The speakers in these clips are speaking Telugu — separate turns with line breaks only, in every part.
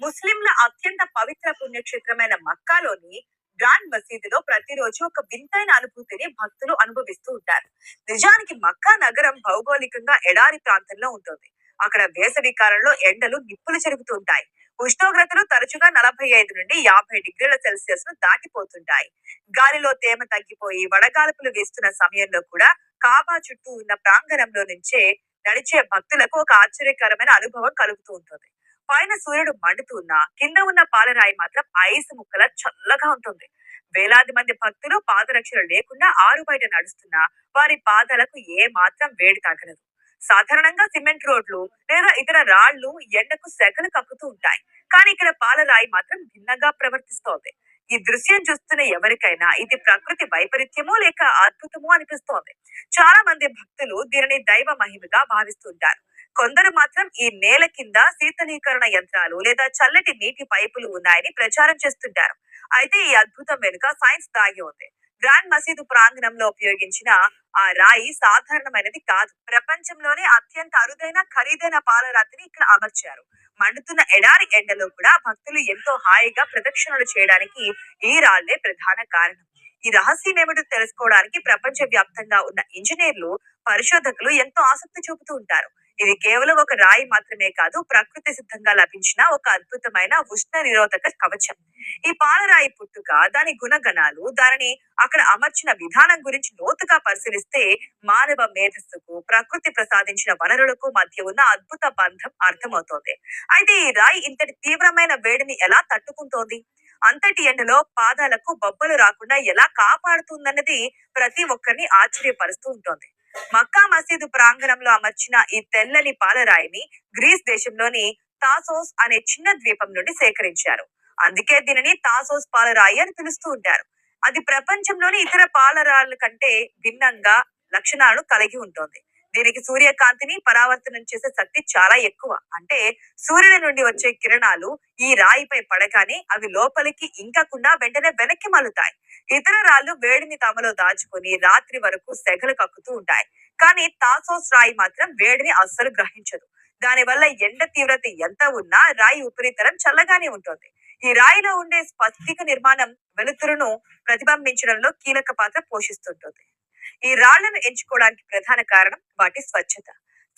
ముస్లింల అత్యంత పవిత్ర పుణ్యక్షేత్రమైన మక్కాలోని గ్రాండ్ మసీదులో ప్రతిరోజు ఒక వింతైన అనుభూతిని భక్తులు అనుభవిస్తూ ఉంటారు. నిజానికి మక్కా నగరం భౌగోళికంగా ఎడారి ప్రాంతంలో ఉంటుంది. అక్కడ వేసవి కాలంలో ఎండలు నిప్పులు చెరుగుతూ ఉంటాయి. ఉష్ణోగ్రతలు తరచుగా నలభై ఐదు నుండి యాభై డిగ్రీల సెల్సియస్ను దాటిపోతుంటాయి. గాలిలో తేమ తగ్గిపోయి వడగాల్పులు వీస్తున్న సమయంలో కూడా కాబా చుట్టూ ఉన్న ప్రాంగణంలో నుంచే నడిచే భక్తులకు ఒక ఆశ్చర్యకరమైన అనుభవం కలుగుతూ ఉంటుంది. పైన సూర్యుడు మండుతున్నా కింద ఉన్న పాలరాయి మాత్రం ఐస్ ముక్కల చల్లగా ఉంటుంది. వేలాది మంది భక్తులు పాదరక్షలు లేకుండా ఆరు బయట నడుస్తున్నా వారి పాదాలకు ఏ మాత్రం వేడి తగలదు సాధారణంగా సిమెంట్ రోడ్లు లేదా ఇతర రాళ్ళు ఎండకు సెగలు కక్కుతూ ఉంటాయి. కానీ ఇక్కడ పాలరాయి మాత్రం భిన్నంగా ప్రవర్తిస్తోంది. ఈ దృశ్యం చూస్తున్న ఎవరికైనా ఇది ప్రకృతి వైపరీత్యమో లేక అద్భుతమో అనిపిస్తోంది. చాలా మంది భక్తులు దీనిని దైవ మహిమగా భావిస్తుంటారు. కొందరు మాత్రం ఈ నేల కింద శీతలీకరణ యంత్రాలు లేదా చల్లటి నీటి పైపులు ఉన్నాయని ప్రచారం చేస్తుంటారు. అయితే ఈ అద్భుతం వెనుక సైన్స్ దాగి ఉంది. గ్రాండ్ మసీదు ప్రాంగణంలో ఉపయోగించిన ఆ రాయి సాధారణమైనది కాదు. ప్రపంచంలోనే అత్యంత అరుదైన ఖరీదైన పాలరాతిని ఇక్కడ అమర్చారు. మండుతున్న ఎడారి ఎండలో కూడా భక్తులు ఎంతో హాయిగా ప్రదక్షిణలు చేయడానికి ఈ రాళ్ళే ప్రధాన కారణం. ఈ రహస్యం ఏమిటో తెలుసుకోవడానికి ప్రపంచ వ్యాప్తంగా ఉన్న ఇంజనీర్లు పరిశోధకులు ఎంతో ఆసక్తి చూపుతూ ఉంటారు. ఇది కేవలం ఒక రాయి మాత్రమే కాదు ప్రకృతి సిద్ధంగా లభించిన ఒక అద్భుతమైన ఉష్ణ నిరోధక కవచం. ఈ పాలరాయి పుట్టుక దాని గుణగణాలు దానిని అక్కడ అమర్చిన విధానం గురించి లోతుగా పరిశీలిస్తే మానవ మేధస్సుకు ప్రకృతి ప్రసాదించిన వనరులకు మధ్య ఉన్న అద్భుత బంధం అర్థమవుతోంది. అయితే ఈ రాయి ఇంతటి తీవ్రమైన వేడిని ఎలా తట్టుకుంటోంది? అంతటి ఎండలో పాదాలకు బొబ్బలు రాకుండా ఎలా కాపాడుతుందన్నది ప్రతి ఒక్కరిని ఆశ్చర్యపరుస్తూ ఉంటుంది. మక్కా మసీదు ప్రాంగణంలో అమర్చిన ఈ తెల్లని పాలరాయిని గ్రీస్ దేశంలోని తాసోస్ అనే చిన్న ద్వీపం నుండి సేకరించారు. అందుకే దీనిని తాసోస్ పాలరాయి అని పిలుస్తూ ఉంటారు. అది ప్రపంచంలోని ఇతర పాలరాళ్ళ కంటే భిన్నంగా లక్షణాలను కలిగి ఉంటుంది. దీనికి సూర్యకాంతిని పరావర్తనం చేసే శక్తి చాలా ఎక్కువ. అంటే సూర్యుని నుండి వచ్చే కిరణాలు ఈ రాయిపై పడగానే అవి లోపలికి ఇంకకుండా వెంటనే వెనక్కి మలుతాయి ఇతర రాళ్ళు వేడిని తమలో దాచుకొని రాత్రి వరకు సెగలు కక్కుతూ ఉంటాయి. కానీ తాసోస్ రాయి మాత్రం వేడిని అస్సలు గ్రహించదు. దానివల్ల ఎండ తీవ్రత ఎంత ఉన్నా రాయి ఉపరితలం చల్లగానే ఉంటుంది. ఈ రాయిలో ఉండే స్ఫటిక నిర్మాణం వెలుతురును ప్రతిబింబించడంలో కీలక పాత్ర పోషిస్తుంటుంది. ఈ రాళ్ళను ఎంచుకోవడానికి ప్రధాన కారణం వాటి స్వచ్ఛత.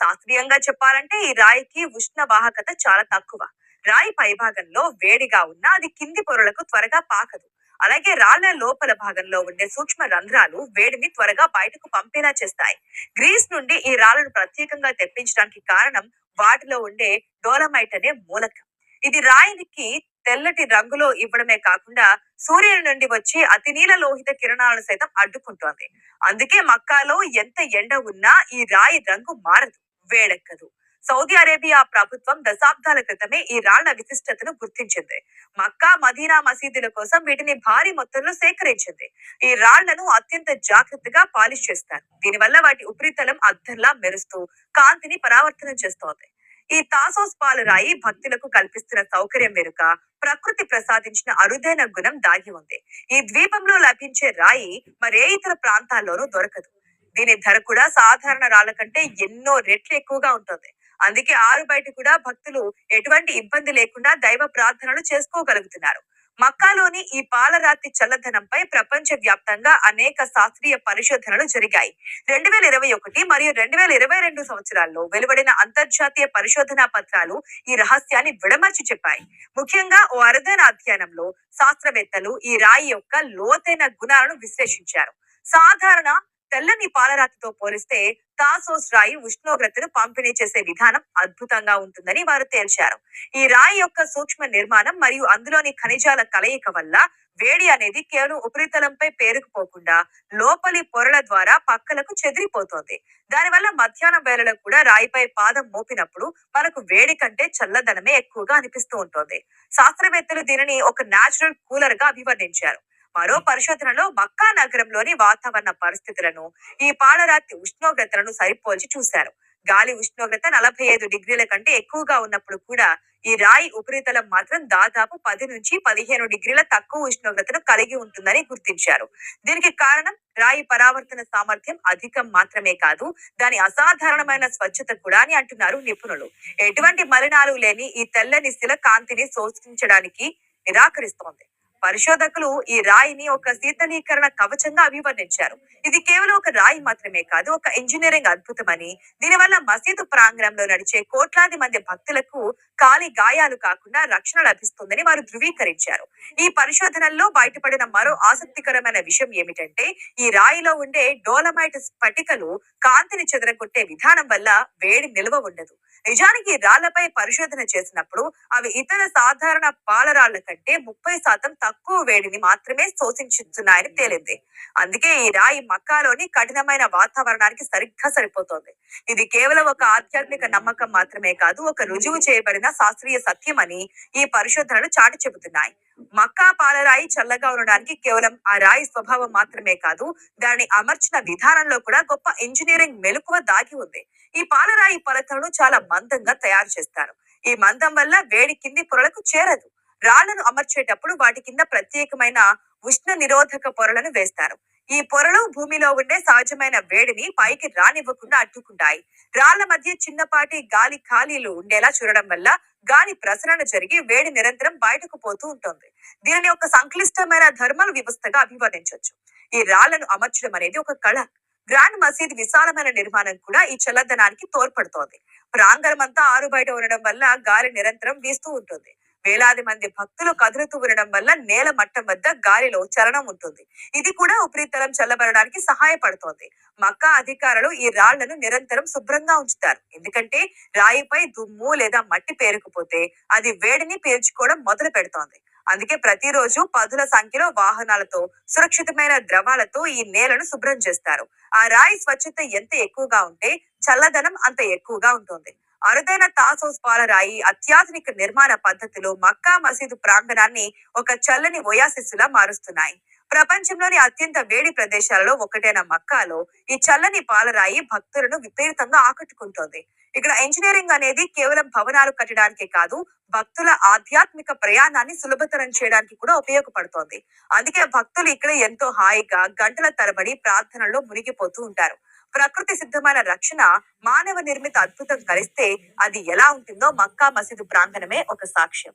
శాస్త్రీయంగా చెప్పాలంటే ఈ రాయికి ఉష్ణ వాహకత చాలా తక్కువ. రాయి పైభాగంలో వేడిగా ఉన్న అది కింది పొరలకు త్వరగా పాకదు. అలాగే రాళ్ళ లోపల భాగంలో ఉండే సూక్ష్మ రంధ్రాలు వేడిని త్వరగా బయటకు పంపేలా చేస్తాయి. గ్రీస్ నుండి ఈ రాళ్ళను ప్రత్యేకంగా తెప్పించడానికి కారణం వాటిలో ఉండే డోలమైట్ అనే మూలకం. ఇది రాయికి తెల్లటి రంగులో ఇవ్వడమే కాకుండా సూర్యుని నుండి వచ్చే అతినీల లోహిత కిరణాలను సైతం అడ్డుకుంటోంది. అందుకే మక్కాలో ఎంత ఎండ ఉన్నా ఈ రాయి రంగు మారదు వేడెక్కదు. సౌదీ అరేబియా ప్రభుత్వం దశాబ్దాల క్రితమే ఈ రాళ్ళ విశిష్టతను గుర్తించింది. మక్కా మదీనా మసీదుల కోసం వీటిని భారీ మొత్తంలో సేకరించింది. ఈ రాళ్ళను అత్యంత జాగ్రత్తగా పాలిష్ చేస్తారు. దీనివల్ల వాటి ఉపరితలం అద్దంలా మెరుస్తూ కాంతిని పరావర్తనం చేస్తోంది. ఈ తాసోస్ పాలు రాయి భక్తులకు కల్పిస్తున్న సౌకర్యం వెనుక ప్రకృతి ప్రసాదించిన అరుదైన గుణం దాగి ఉంది. ఈ ద్వీపంలో లభించే రాయి మరే ఇతర ప్రాంతాల్లోనూ దొరకదు. దీని ధర కూడా సాధారణ రాళ్ళ కంటే ఎన్నో రెట్లు ఎక్కువగా ఉంటుంది. అందుకే ఆరు బయట కూడా భక్తులు ఎటువంటి ఇబ్బంది లేకుండా దైవ ప్రార్థనలు చేసుకోగలుగుతున్నారు. మక్కాలోని ఈ పాలరాతి చల్లదనంపై ప్రపంచ వ్యాప్తంగా అనేక శాస్త్రీయ పరిశోధనలు జరిగాయి. రెండు వేల ఇరవై ఒకటి మరియు రెండు వేల ఇరవై రెండు సంవత్సరాల్లో వెలువడిన అంతర్జాతీయ పరిశోధనా పత్రాలు ఈ రహస్యాన్ని విడమర్చి చెప్పాయి. ముఖ్యంగా ఓ అరుదైన అధ్యయనంలో శాస్త్రవేత్తలు ఈ రాయి యొక్క లోతైన గుణాలను విశ్లేషించారు. సాధారణ తెల్లని పాలరాతితో పోలిస్తే తాసోస్ రాయి ఉష్ణోగ్రతను పంపిణీ చేసే విధానం అద్భుతంగా ఉంటుందని వారు తేల్చారు. ఈ రాయి యొక్క సూక్ష్మ నిర్మాణం మరియు అందులోని ఖనిజాల కలయిక వల్ల వేడి అనేది కేవలం ఉపరితలంపై పేరుకుపోకుండా లోపలి పొరల ద్వారా పక్కలకు చెదిరిపోతోంది. దానివల్ల మధ్యాహ్నం వేళలో కూడా రాయిపై పాదం మోపినప్పుడు మనకు వేడి కంటే చల్లదనమే ఎక్కువగా అనిపిస్తూ ఉంటుంది. శాస్త్రవేత్తలు దీనిని ఒక నేచురల్ కూలర్గా అభివర్ణించారు. మరో పరిశోధనలో మక్కా నగరంలోని వాతావరణ పరిస్థితులను ఈ పాలరాతి ఉష్ణోగ్రతలను సరిపోల్చి చూశారు. గాలి ఉష్ణోగ్రత నలభై ఐదు డిగ్రీల కంటే ఎక్కువగా ఉన్నప్పుడు కూడా ఈ రాయి ఉపరితలం మాత్రం దాదాపు పది నుంచి పదిహేను డిగ్రీల తక్కువ ఉష్ణోగ్రతను కలిగి ఉంటుందని గుర్తించారు. దీనికి కారణం రాయి పరావర్తన సామర్థ్యం అధికం మాత్రమే కాదు దాని అసాధారణమైన స్వచ్ఛత కూడా అని అంటున్నారు నిపుణులు. ఎటువంటి మలినాలు లేని ఈ తెల్లని శిల కాంతిని శోషించడానికి నిరాకరిస్తోంది. పరిశోధకులు ఈ రాయిని ఒక శీతలీకరణ కవచంగా అభివర్ణించారు. ఇది కేవలం ఒక రాయి మాత్రమే కాదు ఒక ఇంజనీరింగ్ అద్భుతమని. దీనివల్ల మసీదు ప్రాంగణంలో నడిచే కోట్లాది మంది భక్తులకు కాలి గాయాలు కాకుండా రక్షణ లభిస్తుందని వారు ధృవీకరించారు. ఈ పరిశోధనల్లో బయటపడిన మరో ఆసక్తికరమైన విషయం ఏమిటంటే ఈ రాయిలో ఉండే డోలమైట్ స్ఫటికలు కాంతిని చెదరగొట్టే విధానం వల్ల వేడి నిల్వ ఉండదు. నిజానికి రాళ్ళపై పరిశోధన చేసినప్పుడు అవి ఇతర సాధారణ పాలరాళ్ళ కంటే ముప్పై శాతం తక్కువ వేడిని మాత్రమే శోషించుతున్నాయని తేలింది. అందుకే ఈ రాయి మక్కాలోని కఠినమైన వాతావరణానికి సరిగ్గా సరిపోతోంది. ఇది కేవలం ఒక ఆధ్యాత్మిక నమ్మకం మాత్రమే కాదు ఒక రుజువు చేయబడిన శాస్త్రీయ సత్యమని ఈ పరిశోధనలు చాటి చెబుతున్నాయి. మక్కా పాలరాయి చల్లగా ఉండడానికి కేవలం ఆ రాయి స్వభావం మాత్రమే కాదు దాన్ని అమర్చిన విధానంలో కూడా గొప్ప ఇంజనీరింగ్ మెలకువ దాగి ఉంది. ఈ పాలరాయి పలకలను చాలా మందంగా తయారు చేస్తారు. ఈ మందం వల్ల వేడి కింది పొరలకు చేరదు. రాళ్ళను అమర్చేటప్పుడు వాటి కింద ప్రత్యేకమైన ఉష్ణ నిరోధక పొరలను వేస్తారు. ఈ పొరలు భూమిలో ఉండే సహజమైన వేడిని పైకి రానివ్వకుండా అడ్డుకుంటాయి. రాళ్ళ మధ్య చిన్నపాటి గాలి ఖాళీలు ఉండేలా చూడడం వల్ల గాలి ప్రసరణ జరిగి వేడి నిరంతరం బయటకు పోతూ ఉంటుంది. దీనిని ఒక సంక్లిష్టమైన థర్మల్ వ్యవస్థగా అభివర్ణించవచ్చు. ఈ రాళ్ళను అమర్చడం అనేది ఒక కళ. గ్రాండ్ మసీద్ విశాలమైన నిర్మాణం కూడా ఈ చల్లదనానికి తోడ్పడుతోంది. ప్రాంగణమంతా ఆరు బయట ఉండడం వల్ల గాలి నిరంతరం వీస్తూ ఉంటుంది. వేలాది మంది భక్తులు కదులుతూ ఉండడం వల్ల నేల మట్టం వద్ద గాలిలో చలనం ఉంటుంది. ఇది కూడా ఉపరితలం చల్లబడడానికి సహాయపడుతోంది. మక్కా అధికారులు ఈ రాళ్ళను నిరంతరం శుభ్రంగా ఉంచుతారు. ఎందుకంటే రాయిపై దుమ్ము లేదా మట్టి పేరుకుపోతే అది వేడిని పీల్చుకోవడం మొదలు పెడుతోంది. అందుకే ప్రతిరోజు పదుల సంఖ్యలో వాహనాలతో సురక్షితమైన ద్రవాలతో ఈ నేలను శుభ్రం చేస్తారు. ఆ రాయి స్వచ్ఛత ఎంత ఎక్కువగా ఉంటే చల్లదనం అంత ఎక్కువగా ఉంటుంది. అరుదైన తాసోస్ పాలరాయి అత్యాధునిక నిర్మాణ పద్ధతిలో మక్కా మసీదు ప్రాంగణాన్ని ఒక చల్లని ఒయాసిస్సులా మారుస్తున్నాయి. ప్రపంచంలోని అత్యంత వేడి ప్రదేశాలలో ఒకటైన మక్కాలో ఈ చల్లని పాలరాయి భక్తులను విపరీతంగా ఆకట్టుకుంటోంది. ఇక్కడ ఇంజనీరింగ్ అనేది కేవలం భవనాలు కట్టడానికే కాదు భక్తుల ఆధ్యాత్మిక ప్రయాణాన్ని సులభతరం చేయడానికి కూడా ఉపయోగపడుతోంది. అందుకే భక్తులు ఇక్కడ ఎంతో హాయిగా గంటల తరబడి ప్రార్థనలో మునిగిపోతూ ఉంటారు. ప్రకృతి సిద్ధమైన రక్షణ మానవ నిర్మిత అద్భుతం కలిస్తే అది ఎలా ఉంటుందో మక్కా మసీదు ప్రాంగణమే ఒక సాక్ష్యం.